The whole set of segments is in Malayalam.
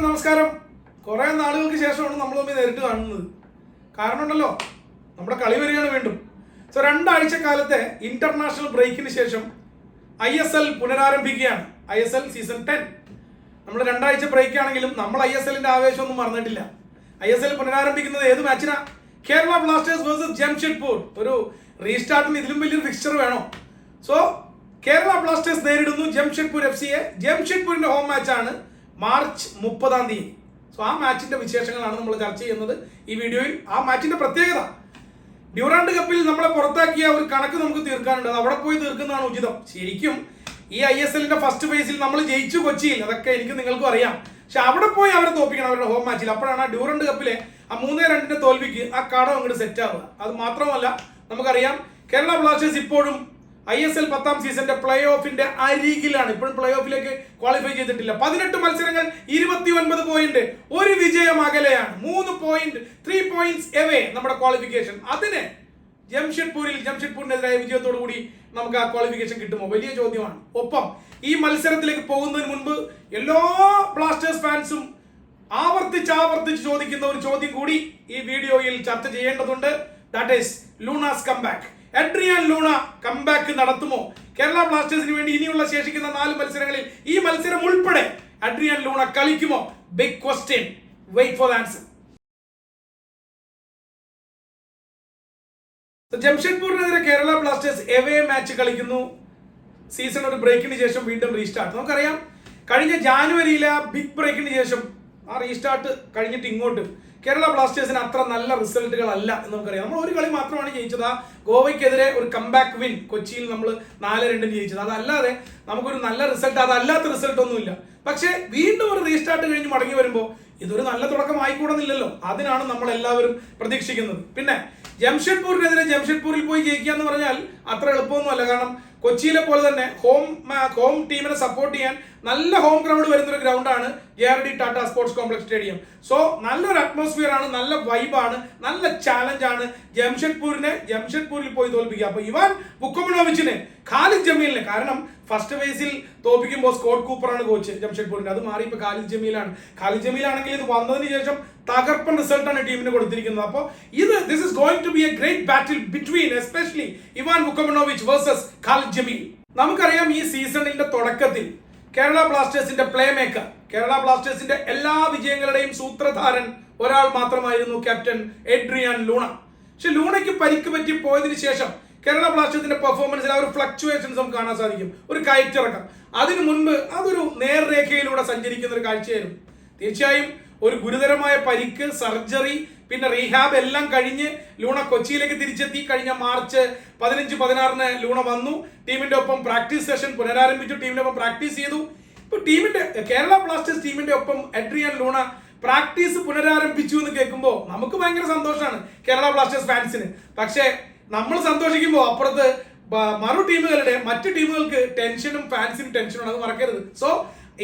എല്ലാവർക്കും നമസ്കാരം. കുറേ നാളുകൾക്ക് ശേഷമാണ് നമ്മൾ തമ്മിൽ നേരിട്ട് കാണുന്നത്. കാരണം ഉണ്ടല്ലോ നമ്മുടെ കളി വരികയാണ് വീണ്ടും. സോ രണ്ടാഴ്ച കാലത്തെ ഇന്റർനാഷണൽ ബ്രേക്കിന് ശേഷം I S L പുനരാരംഭിക്കുകയാണ്. I S L season ten നമ്മൾ രണ്ടാഴ്ച ബ്രേക്ക് ആണെങ്കിലും നമ്മൾ ഐ എസ് എല്ലിന്റെ ആവേശമൊന്നും മറന്നിട്ടില്ല. ഐ എസ് എൽ പുനരാരംഭിക്കുന്നത് ഏത് മാച്ചിനാ കേരള ബ്ലാസ്റ്റേഴ്സ് വേഴ്സസ് ജംഷഡ്പൂർ ഒരു റീസ്റ്റാർട്ടിന് ഇതിലും വലിയൊരു ഫിക്സ്ചർ വേണോ? സോ കേരള ബ്ലാസ്റ്റേഴ്സ് നേരിടുന്നു ജംഷഡ്പൂർ എഫ് സിയെ ജംഷഡ്പൂരിന്റെ ഹോം മാച്ചാണ് മാർച്ച് മുപ്പതാം തീയതി. സോ ആ മാച്ചിന്റെ വിശേഷങ്ങളാണ് നമ്മൾ ചർച്ച ചെയ്യുന്നത്. ഈ വീഡിയോയിൽ ആ മാച്ചിന്റെ പ്രത്യേകത. ഡ്യൂറാണ്ട് കപ്പിൽ നമ്മളെ പുറത്താക്കിയ ഒരു കണക്ക് നമുക്ക് തീർക്കാനുണ്ട്. അവിടെ പോയി തീർക്കുന്നതാണ് ഉചിതം. ശരിക്കും ഈ ഐ എസ് എല്ലിന്റെ ഫസ്റ്റ് ഫേസിൽ നമ്മൾ ജയിച്ചു കൊച്ചിയിൽ. അതൊക്കെ എനിക്ക് നിങ്ങൾക്കും അറിയാം. പക്ഷെ അവിടെ പോയി അവരെ തോപ്പിക്കണം അവരുടെ ഹോം മാച്ചിൽ അപ്പോഴാണ് ആ ഡ്യൂറണ്ട് കപ്പിലെ ആ മൂന്നേ രണ്ടിന്റെ തോൽവിക്ക് ആ കടം അങ്ങോട്ട് സെറ്റ് ആവുക. അത് മാത്രമല്ല നമുക്കറിയാം കേരള ബ്ലാസ്റ്റേഴ്സ് ഇപ്പോഴും ഐ എസ് എൽ പത്താം സീസണിന്റെ പ്ലേ ഓഫിന്റെ അരികിലാണ്. ഇപ്പോഴും പ്ലേ ഓഫിലേക്ക് ക്വാളിഫൈ ചെയ്തിട്ടില്ല. പതിനെട്ട് മത്സരങ്ങൾ ഇരുപത്തി ഒൻപത് പോയിന്റ് ഒരു വിജയം അകലെയാണ്. മൂന്ന് പോയിന്റ് ത്രീ പോയിന്റ്സ് എവേ നമ്മുടെ ക്വാളിഫിക്കേഷൻ അതിന് ജംഷഡ്പൂരിൽ ജംഷഡ്പൂരിനെതിരായ വിജയത്തോടു കൂടി നമുക്ക് ആ ക്വാളിഫിക്കേഷൻ കിട്ടുമോ? വലിയ ചോദ്യമാണ്. ഒപ്പം ഈ മത്സരത്തിലേക്ക് പോകുന്നതിന് മുൻപ് എല്ലാ ബ്ലാസ്റ്റേഴ്സ് ഫാൻസും ആവർത്തിച്ച് ആവർത്തിച്ച് ചോദിക്കുന്ന ഒരു ചോദ്യം കൂടി ഈ വീഡിയോയിൽ ചർച്ച ചെയ്യേണ്ടതുണ്ട്. That is Luna's comeback Adrian Luna comeback നടത്തുമോ? Kerala ബ്ലാസ്റ്റേഴ്സിന് വേണ്ടി ഇനിയുള്ള ശേഷിക്കുന്ന നാല് മത്സരങ്ങളിൽ ഈ മത്സരം ഉൾപ്പെടെ Adrian Luna കളിക്കുമോ? Big question wait for answer ജംഷഡ്പൂരിനെതിരെ Kerala Blasters away match കളിക്കുന്നു. സീസൺ ഒരു ബ്രേക്കിന് ശേഷം വീണ്ടും റീസ്റ്റാർട്ട് നമുക്കറിയാം കഴിഞ്ഞ ജാനുവരിയിലെ ബിഗ് ബ്രേക്കിന് ശേഷം ആ റീസ്റ്റാർട്ട് കഴിഞ്ഞിട്ട് ഇങ്ങോട്ട്. കേരള ബ്ലാസ്റ്റേഴ്സിന് അത്ര നല്ല റിസൾട്ടുകളല്ല എന്ന് നമുക്കറിയാം. നമ്മൾ ഒരു കളി മാത്രമാണ് ജയിച്ചത്. ആ ഗോവയ്ക്കെതിരെ ഒരു കംബാക്ക് വിൻ കൊച്ചിയിൽ നമ്മൾ നാല് രണ്ടിന് ജയിച്ചത്. അതല്ലാതെ നമുക്കൊരു നല്ല റിസൾട്ട് അതല്ലാത്ത റിസൾട്ട് ഒന്നുമില്ല. പക്ഷേ വീണ്ടും ഒരു റീസ്റ്റാർട്ട് കഴിഞ്ഞ് മടങ്ങി വരുമ്പോൾ ഇതൊരു നല്ല തുടക്കം ആയിക്കൂടുന്നില്ലല്ലോ അതിനാണ് നമ്മൾ എല്ലാവരും പ്രതീക്ഷിക്കുന്നത്. പിന്നെ ജംഷഡ്പൂരിനെതിരെ ജംഷഡ്പൂരിൽ പോയി ജയിക്കുക എന്ന് പറഞ്ഞാൽ അത്ര എളുപ്പമൊന്നുമല്ല. കാരണം കൊച്ചിയിലെ പോലെ തന്നെ ഹോം ഹോം ടീമിനെ സപ്പോർട്ട് ചെയ്യാൻ നല്ല ഹോം ക്രൗഡ് വരുന്ന ഒരു ഗ്രൗണ്ടാണ് J R D Tata sports complex stadium so നല്ലൊരു അറ്റ്മോസ്ഫിയർ ആണ് നല്ല വൈബാണ് നല്ല ചാലഞ്ച് ആണ് ജംഷഡ്പൂരിനെ ജംഷഡ്പൂരിൽ പോയി തോൽപ്പിക്കുക. അപ്പൊ ഇവാൻ ബുക്കമണോവിച്ചിന് ഖാലിദ് ജമീലിന്. കാരണം ഫസ്റ്റ് ഫേസിൽ തോപ്പിക്കുമ്പോൾ സ്കോട്ട് കൂപ്പറാണ് കോച്ച് ജംഷഡ്പൂരിന്റെ. അത് മാറി ഇപ്പൊ ഖാലിദ് ജമീലാണ്. ഖാലിദ് ജമീലാണെങ്കിൽ ഇത് വന്നതിന് ശേഷം തകർപ്പൻ റിസൾട്ടാണ് ടീമിന് കൊടുത്തിരിക്കുന്നത്. അപ്പോൾ ഇത് this is going to be a great battle between especially Ivan Vukomanovic versus Khalid Jamil. നമുക്കറിയാം ഈ സീസണിന്റെ തുടക്കത്തിൽ കേരള ബ്ലാസ്റ്റേഴ്സിന്റെ പ്ലേ മേക്കർ കേരള ബ്ലാസ്റ്റേഴ്സിന്റെ എല്ലാ വിജയങ്ങളുടെയും സൂത്രധാരൻ ഒരാൾ മാത്രമായിരുന്നു ക്യാപ്റ്റൻ എഡ്രിയാൻ ലൂണ പക്ഷെ ലൂണയ്ക്ക് പരിക്ക് പറ്റി പോയതിനു ശേഷം കേരള ബ്ലാസ്റ്റേഴ്സിന്റെ പെർഫോമൻസിൽ ആ ഒരു ഫ്ലക്ച്വേഷൻസ് നമുക്ക് കാണാൻ സാധിക്കും. ഒരു കയറ്റിറക്കം. അതിനു മുൻപ് അതൊരു നേർരേഖയിലൂടെ സഞ്ചരിക്കുന്ന ഒരു കാഴ്ചയായിരുന്നു. തീർച്ചയായും ഒരു ഗുരുതരമായ പരിക്ക് സർജറി പിന്നെ റീഹാബ് എല്ലാം കഴിഞ്ഞ് ലൂണ കൊച്ചിയിലേക്ക് തിരിച്ചെത്തി. കഴിഞ്ഞ മാർച്ച് പതിനഞ്ച് പതിനാറിന് ലൂണ വന്നു. ടീമിന്റെ ഒപ്പം പ്രാക്ടീസ് സെഷൻ പുനരാരംഭിച്ചു. ടീമിന്റെ ഒപ്പം പ്രാക്ടീസ് ചെയ്തു. ഇപ്പൊ ടീമിന്റെ കേരള ബ്ലാസ്റ്റേഴ്സ് ടീമിന്റെ ഒപ്പം എഡ്രിയൻ ലൂണ പ്രാക്ടീസ് പുനരാരംഭിച്ചു എന്ന് കേൾക്കുമ്പോൾ നമുക്ക് ഭയങ്കര സന്തോഷമാണ് കേരള ബ്ലാസ്റ്റേഴ്സ് ഫാൻസിന് പക്ഷേ നമ്മൾ സന്തോഷിക്കുമ്പോൾ അപ്പുറത്ത് മറു ടീമുകളുടെ മറ്റു ടീമുകൾക്ക് ടെൻഷനും ഫാൻസിനും ടെൻഷനും അത് മറക്കരുത്. സോ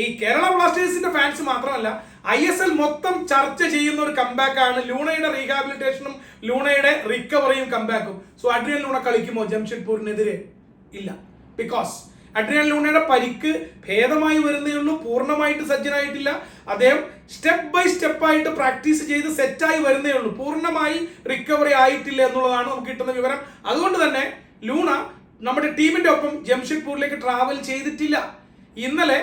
ഈ കേരള ബ്ലാസ്റ്റേഴ്സിന്റെ ഫാൻസ് മാത്രമല്ല ഐ എസ് എൽ മൊത്തം ചർച്ച ചെയ്യുന്ന ഒരു കംബാക്ക് ആണ്. ലൂണയുടെ റീഹാബിലിറ്റേഷനും ലൂണയുടെ റിക്കവറിയും കമ്പാക്കും സോ അഡ്രിയൻ ലൂണ കളിക്കുമോ? ജംഷഡ്പൂരിനെതിരെ ഇല്ല. ബിക്കോസ് അഡ്രിയൻ ലൂണയുടെ പരിക്ക് ഭേദമായി വരുന്നേ ഉള്ളൂ പൂർണമായിട്ട് സജ്ജനായിട്ടില്ല. അദ്ദേഹം സ്റ്റെപ്പ് ബൈ സ്റ്റെപ്പ് ആയിട്ട് പ്രാക്ടീസ് ചെയ്ത് സെറ്റായി വരുന്നേ ഉള്ളൂ. പൂർണമായി റിക്കവറി ആയിട്ടില്ല എന്നുള്ളതാണ് നമുക്ക് കിട്ടുന്ന വിവരം. അതുകൊണ്ട് തന്നെ ലൂണ നമ്മുടെ ടീമിന്റെ ഒപ്പം ജംഷഡ്പൂരിലേക്ക് ട്രാവൽ ചെയ്തിട്ടില്ല. ഇന്നലെ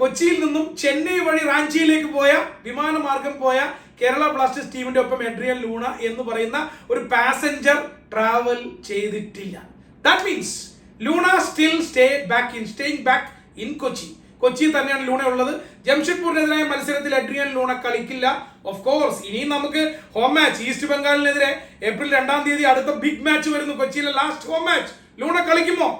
കൊച്ചിയിൽ നിന്നും ചെന്നൈ വഴി റാഞ്ചിയിലേക്ക് പോയ വിമാനമാർഗം പോയ കേരള ബ്ലാസ്റ്റേഴ്സ് ടീമിന്റെ ഒപ്പം എഡ്രിയൻ ലൂണ എന്ന് പറയുന്ന ഒരു പാസഞ്ചർ ട്രാവൽ ചെയ്തിട്ടില്ല. That means Luna still stay back in staying back in Kochi. കൊച്ചിയിൽ തന്നെയാണ് ലൂണ ഉള്ളത്. ജംഷഡ്പൂരിനെതിരായ മത്സരത്തിൽ അഡ്രിയൻ ലൂണ കളിക്കില്ല. ഓഫ് കോഴ്സ് ഇനിയും നമുക്ക് ഹോം മാച്ച് ഈസ്റ്റ് ബംഗാളിനെതിരെ ഏപ്രിൽ രണ്ടാം തീയതി അടുത്ത ബിഗ് മാച്ച് വരുന്നു കൊച്ചിയിലെ ലാസ്റ്റ് ഹോം മാച്ച് ലൂണ കളിക്കുമോ?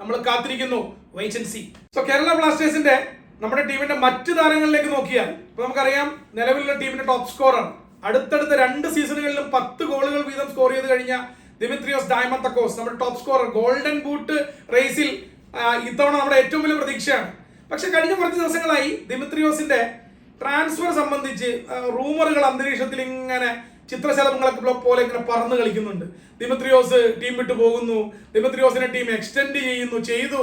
നമ്മൾ കാത്തിരിക്കുന്നു. വൈസൻസി സോ കേരള ബ്ലാസ്റ്റേഴ്സിന്റെ നമ്മുടെ ടീമിന്റെ മറ്റ് താരങ്ങളിലേക്ക് നോക്കിയാൽ ഇപ്പൊ നമുക്കറിയാം നിലവിലുള്ള ടീമിന്റെ ടോപ്പ് സ്കോറർ അടുത്തടുത്ത രണ്ട് സീസണുകളിലും പത്ത് ഗോളുകൾ വീതം സ്കോർ ചെയ്ത് കഴിഞ്ഞ ദിമിത്രിയോസ് ഡയമത്തക്കോസ് നമ്മുടെ ടോപ്പ് സ്കോറർ ഗോൾഡൻ ബൂട്ട് റേസിൽ ഇത്തവണ നമ്മുടെ ഏറ്റവും വലിയ പ്രതീക്ഷയാണ്. പക്ഷെ കഴിഞ്ഞ കുറച്ച് ദിവസങ്ങളായി ദിമിത്രിയോസിന്റെ ട്രാൻസ്ഫർ സംബന്ധിച്ച് റൂമറുകൾ അന്തരീക്ഷത്തിൽ ഇങ്ങനെ ചിത്രശലഭങ്ങളൊക്കെ പോലെ ഇങ്ങനെ പറന്ന് കളിക്കുന്നുണ്ട്. ദിമിത്രിയോസ് ടീം വിട്ടു പോകുന്നു. ദിമിത്രിയോസിനെ ടീം എക്സ്റ്റെൻഡ് ചെയ്യുന്നു ചെയ്തു.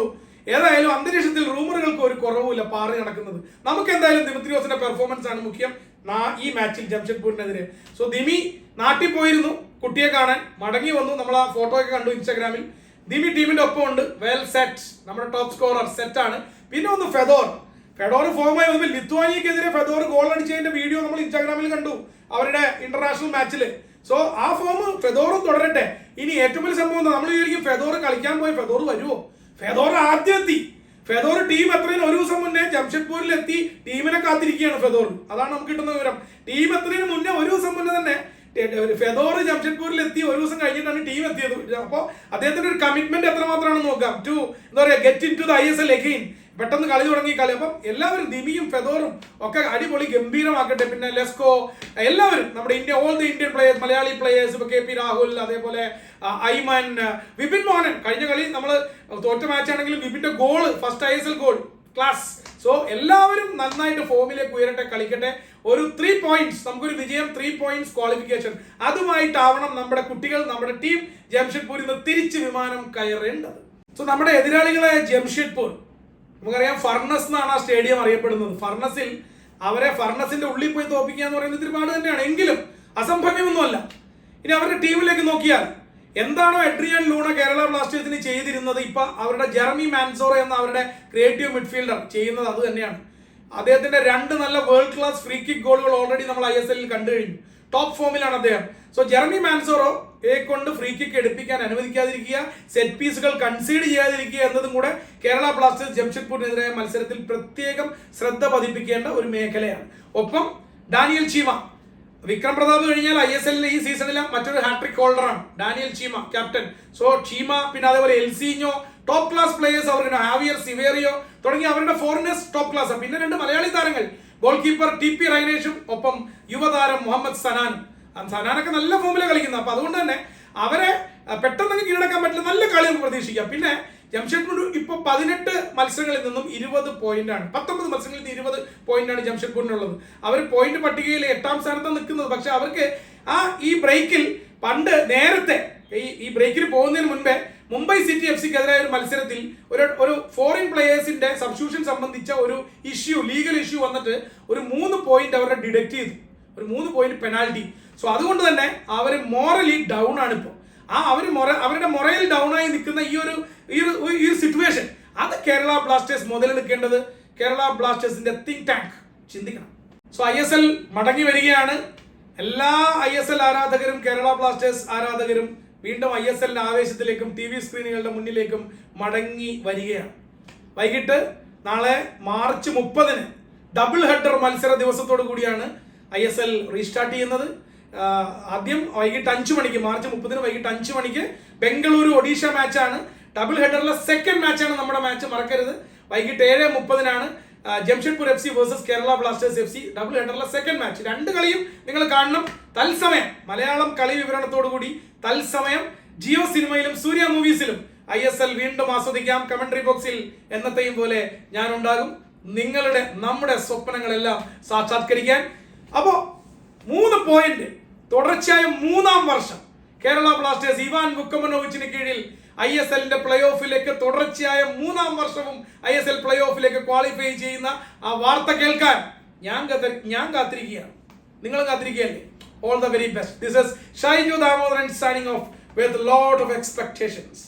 ഏതായാലും അന്തരീക്ഷത്തിൽ റൂമറുകൾക്ക് ഒരു കുറവുമില്ല പാറി നടക്കുന്നത്. നമുക്ക് എന്തായാലും ദിമിത്രിയോസിന്റെ പെർഫോമൻസ് ആണ് മുഖ്യം. ഈ മാച്ചിൽ ജംഷഡ്പൂരിനെതിരെ. സോ ദിമി നാട്ടിൽ പോയിരുന്നു. കുട്ടിയെ കാണാൻ മടങ്ങി വന്നു. നമ്മൾ ആ ഫോട്ടോ ഒക്കെ കണ്ടു ഇൻസ്റ്റാഗ്രാമിൽ. ദിമി ടീമിന്റെ ഒപ്പം ഉണ്ട്. വെൽ സെറ്റ് നമ്മുടെ ടോപ്പ് സ്കോറർ സെറ്റ് ആണ്. പിന്നെ ഒന്ന് ഫെദോർ. ഫെഡോർ ഫോമായി വന്നപ്പോൾ ലിത്വാനിയക്കെതിരെ ഫെദോർ ഗോൾ അടിച്ചതിന്റെ വീഡിയോ നമ്മൾ ഇൻസ്റ്റാഗ്രാമിൽ കണ്ടു. അവരുടെ ഇന്റർനാഷണൽ മാച്ചിൽ സോ ആ ഫോം ഫെദോറും തുടരട്ടെ. ഇനി ഏറ്റവും വലിയ സംഭവം നമ്മൾ വിചാരിക്കും ഫെദോർ കളിക്കാൻ പോയി ഫെദോർ വരുമോ ഫെദോർ ആദ്യം എത്തി. ഫെദോർ ടീം എത്രയും ഒരു ദിവസം മുന്നേ ജംഷഡ്പൂരിൽ എത്തി. ടീമിനെ കാത്തിരിക്കുകയാണ് ഫെദോർ. അതാണ് നമുക്ക് കിട്ടുന്ന വിവരം. ടീം എത്രയും മുന്നേ ഒരു ദിവസം മുന്നേ തന്നെ ഫെദോർ ജംഷഡ്പൂരിൽ എത്തി ഒരു ദിവസം കഴിഞ്ഞിട്ടാണ് ടീം എത്തിയത്. അപ്പോൾ അദ്ദേഹത്തിന്റെ ഒരു കമ്മിറ്റ്മെന്റ് എത്ര മാത്രമാണ് നോക്കാം. ടു എന്താ പറയുക get in to the I S L again പെട്ടെന്ന് കളി തുടങ്ങി കളി. അപ്പം എല്ലാവരും ദിമിയും ഫെദോറും ഒക്കെ അടിപൊളി ഗംഭീരമാക്കട്ടെ. പിന്നെ ലെസ്കോ എല്ലാവരും നമ്മുടെ India all the Indian players Malayali players ഇപ്പൊ കെ പി രാഹുൽ അതേപോലെ ഐമാൻ വിപിൻ മോഹനൻ. കഴിഞ്ഞ കളി നമ്മൾ തോറ്റ മാച്ച് ആണെങ്കിലും വിപിന്റെ goal first I S L goal class so എല്ലാവരും നന്നായിട്ട് ഫോമിലേക്ക് ഉയരട്ടെ കളിക്കട്ടെ. ഒരു ത്രീ പോയിന്റ്സ് നമുക്കൊരു വിജയം ത്രീ പോയിന്റ്സ് ക്വാളിഫിക്കേഷൻ അതുമായിട്ടാവണം നമ്മുടെ കുട്ടികൾ നമ്മുടെ ടീം ജംഷഡ്പൂരിൽ നിന്ന് തിരിച്ച് വിമാനം കയറേണ്ടത്. സോ നമ്മുടെ എതിരാളികളെ ജംഷഡ്പൂർ നമുക്കറിയാം ഫർണസ് എന്നാണ് ആ സ്റ്റേഡിയം അറിയപ്പെടുന്നത്. ഫർണസിൽ അവരെ ഫർണസിന്റെ ഉള്ളിൽ പോയി തോപ്പിക്കുക എന്ന് പറയുന്നത് ഇത്തിരി പാട് തന്നെയാണ്. എങ്കിലും അസംഭവ്യമൊന്നുമല്ല. ഇനി അവരുടെ ടീമിലേക്ക് നോക്കിയാൽ എന്താണോ എഡ്രിയൻ ലൂണ കേരള ബ്ലാസ്റ്റേഴ്സിന് ചെയ്തിരുന്നത്? ഇപ്പൊ അവരുടെ ജെറമി മാൻസോറ എന്ന അവരുടെ ക്രിയേറ്റീവ് മിഡ്ഫീൽഡർ ചെയ്യുന്നത് അത് തന്നെയാണ്. അദ്ദേഹത്തിന്റെ രണ്ട് നല്ല വേൾഡ് ക്ലാസ് ഫ്രീ കിക്ക് ഗോളുകൾ ഓൾറെഡി നമ്മൾ ഐ എസ് എല്ലിൽ കണ്ടു കഴിഞ്ഞു. ടോപ്പ് ഫോമിലാണ് അദ്ദേഹം. സോ ജെറമി മാൻസോറോ കൊണ്ട് ഫ്രീ കിക്ക് എടുപ്പിക്കാൻ അനുവദിക്കാതിരിക്കുക സെറ്റ് പീസുകൾ കൺസീഡ് ചെയ്യാതിരിക്കുക എന്നതും കൂടെ കേരള ബ്ലാസ്റ്റേഴ്സ് ജംഷഡ്പൂരിനെതിരായ മത്സരത്തിൽ പ്രത്യേകം ശ്രദ്ധ പതിപ്പിക്കേണ്ട ഒരു മേഖലയാണ്. ഒപ്പം ഡാനിയൽ ചീമ വിക്രം പ്രതാപ് കഴിഞ്ഞാൽ ഐ എസ് എല്ലിൽ ഈ സീസണിലെ മറ്റൊരു hat trick ഹോൾഡറാണ് Daniel Chima captain so Chima പിന്നെ അതേപോലെ എൽസീഞ്ഞോ ടോപ്പ് ക്ലാസ് പ്ലേയേഴ്സ് അവരുടെ ഹാവിയർ സിവേറിയോ തുടങ്ങി അവരുടെ ഫോറിനേഴ്സ് ടോപ്പ് ക്ലാസ് പിന്നെ രണ്ട് മലയാളി താരങ്ങൾ. ഗോൾ കീപ്പർ ടി പി റൈനേഷും ഒപ്പം യുവതാരം മുഹമ്മദ് സനാൻ സനാനൊക്കെ നല്ല ഫോമിലാണ് കളിക്കുന്നത്. അപ്പൊ അതുകൊണ്ട് തന്നെ അവരെ പെട്ടെന്ന് കീഴടക്കാൻ പറ്റില്ല. നല്ല കളി നമുക്ക് പ്രതീക്ഷിക്കാം. പിന്നെ ജംഷഡ്പൂർ ഇപ്പൊ പതിനെട്ട് മത്സരങ്ങളിൽ നിന്നും ഇരുപത് പോയിന്റ് ആണ്. പത്തൊമ്പത് മത്സരങ്ങളിൽ നിന്ന് ഇരുപത് പോയിന്റ് ആണ് ജംഷഡ്പൂരിനുള്ളത്. അവർ പോയിന്റ് പട്ടികയിൽ എട്ടാം സ്ഥാനത്താണ് നിൽക്കുന്നത്. പക്ഷെ അവർക്ക് ആ ഈ ബ്രേക്കിൽ പണ്ട് നേരത്തെ ഈ ഈ ബ്രേക്കിൽ പോകുന്നതിന് മുൻപേ മുംബൈ സിറ്റി എഫ് സിക്കെതിരായ ഒരു മത്സരത്തിൽ ഒരു ഒരു ഫോറിൻ പ്ലേയേഴ്സിന്റെ സബ്സ്റ്റിറ്റ്യൂഷൻ സംബന്ധിച്ച ഒരു ഇഷ്യൂ ലീഗൽ ഇഷ്യൂ വന്നിട്ട് ഒരു മൂന്ന് പോയിന്റ് അവരുടെ ഡിഡക്ട് ചെയ്തു. ഒരു മൂന്ന് പോയിന്റ് പെനാൽറ്റി സോ അതുകൊണ്ട് തന്നെ അവർ മോറലി ഡൗൺ ആണ് ഇപ്പോൾ ആ അവർ മൊറ അവരുടെ മൊറയിൽ ഡൗൺ ആയി നിൽക്കുന്ന ഈ ഒരു ഈ ഒരു ഈ ഒരു സിറ്റുവേഷൻ അത് കേരള ബ്ലാസ്റ്റേഴ്സ് മുതലെടുക്കേണ്ടത് കേരള ബ്ലാസ്റ്റേഴ്സിന്റെ തിങ്ക് ടാങ്ക് ചിന്തിക്കണം. സോ ഐ എസ് എൽ മടങ്ങി വരികയാണ്. എല്ലാ ഐ എസ് എൽ ആരാധകരും കേരള ബ്ലാസ്റ്റേഴ്സ് ആരാധകരും വീണ്ടും ഐ എസ് എല്ലിന്റെ ആവേശത്തിലേക്കും ടി വി സ്ക്രീനുകളുടെ മുന്നിലേക്കും മടങ്ങി വരികയാണ്. വൈകിട്ട് നാളെ മാർച്ച് മുപ്പതിന് ഡബിൾ ഹെഡർ മത്സര ദിവസത്തോടു കൂടിയാണ് ഐ എസ് എൽ റീസ്റ്റാർട്ട് ചെയ്യുന്നത്. ആദ്യം വൈകിട്ട് അഞ്ചു മണിക്ക് മാർച്ച് മുപ്പതിന് വൈകിട്ട് അഞ്ചു മണിക്ക് ബംഗളൂരു ഒഡീഷ മാച്ചാണ്. ഡബിൾ ഹെഡറിലെ സെക്കൻഡ് മാച്ചാണ് നമ്മുടെ മാച്ച് മറക്കരുത്. വൈകിട്ട് ഏഴ് മുപ്പതിനാണ് Jamshedpur F C versus Kerala Blasters F C. Double ഹെഡറിലെ second match. രണ്ട് കളിയും നിങ്ങൾ കാണണം. തത്സമയം മലയാളം കളി വിവരണത്തോടുകൂടി തത്സമയം ജിയോ സിനിമയിലും സൂര്യ മൂവീസിലും ഐ എസ് എൽ വീണ്ടും ആസ്വദിക്കാം. കമന്ററി ബോക്സിൽ എന്നത്തെയും പോലെ ഞാൻ ഉണ്ടാകും നിങ്ങളുടെ നമ്മുടെ സ്വപ്നങ്ങളെല്ലാം സാക്ഷാത്കരിക്കാൻ. അപ്പോ മൂന്ന് പോയിന്റ് തുടർച്ചയായ മൂന്നാം വർഷം. കേരള ബ്ലാസ്റ്റേഴ്സ് ഇവാൻ മുക്കമനോവിച്ചിന് കീഴിൽ ഐ എസ് എല്ലിന്റെ പ്ലേ ഓഫിലേക്ക് തുടർച്ചയായ മൂന്നാം വർഷവും ഐ എസ് എൽ പ്ലേ ഓഫിലേക്ക് ക്വാളിഫൈ ചെയ്യുന്ന ആ വാർത്ത കേൾക്കാൻ ഞാൻ ഞാൻ കാത്തിരിക്കുകയാണ്. നിങ്ങൾ കാത്തിരിക്കുകയല്ലേ? All the very best this is Shaiju Damodaran signing off with lot of expectations